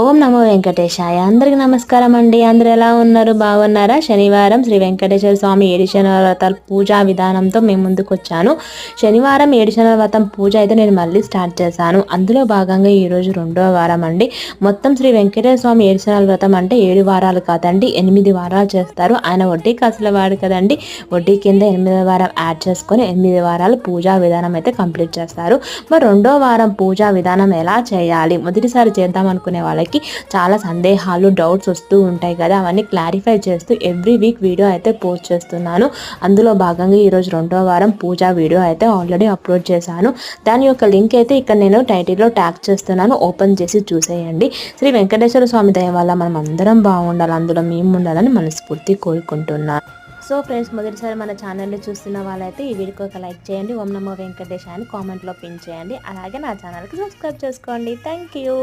ఓం నమో వెంకటేశాయ. అందరికి నమస్కారం అండి. అందరు ఎలా ఉన్నారు? బాగున్నారా? శనివారం శ్రీ వెంకటేశ్వర స్వామి ఏడు శనివార పూజా విధానంతో మేము ముందుకు వచ్చాను శనివారం ఏడు శనివార వ్రతం పూజ అయితే నేను మళ్ళీ స్టార్ట్ చేశాను. అందులో భాగంగా ఈరోజు రెండో వారం అండి. మొత్తం శ్రీ వెంకటేశ్వర స్వామి ఏడు శనివార వ్రతం అంటే ఏడు వారాలు కాదండి. ఎనిమిది వారాలు చేస్తారు. ఆయన వడ్డీకి అసలు వాడు కదండి. వడ్డీ కింద ఎనిమిది వారం యాడ్ చేసుకొని ఎనిమిది వారాలు పూజా విధానం అయితే కంప్లీట్ చేస్తారు. మరి రెండో వారం పూజా విధానం ఎలా చేయాలి? మొదటిసారి చేద్దాం అనుకునే వాళ్ళకి చాలా సందేహాలు డౌట్స్ వస్తూ ఉంటాయి కదా. అవన్నీ క్లారిఫై చేస్తూ ఎవ్రీ వీక్ వీడియో అయితే పోస్ట్ చేస్తున్నాను. అందులో భాగంగా ఈరోజు రెండో వారం పూజా వీడియో అయితే ఆల్రెడీ అప్లోడ్ చేశాను. దాని యొక్క లింక్ అయితే ఇక్కడ నేను టైటిల్లో ట్యాగ్ చేస్తున్నాను. ఓపెన్ చేసి చూసేయండి. శ్రీ వెంకటేశ్వర స్వామి దయ వల్ల మనం అందరం బాగుండాలి అందులో మేము ఉండాలని మనస్ఫూర్తి కోరుకుంటున్నాను సో ఫ్రెండ్స్ మొదటిసారి మన ఛానల్ని చూస్తున్న వాళ్ళైతే ఈ వీడియోకి ఒక లైక్ చేయండి. ఓం నమో వెంకటేశ్ అని కామెంట్లో పిన్ చేయండి. అలాగే నా ఛానల్కి సబ్స్క్రైబ్ చేసుకోండి. Thank you.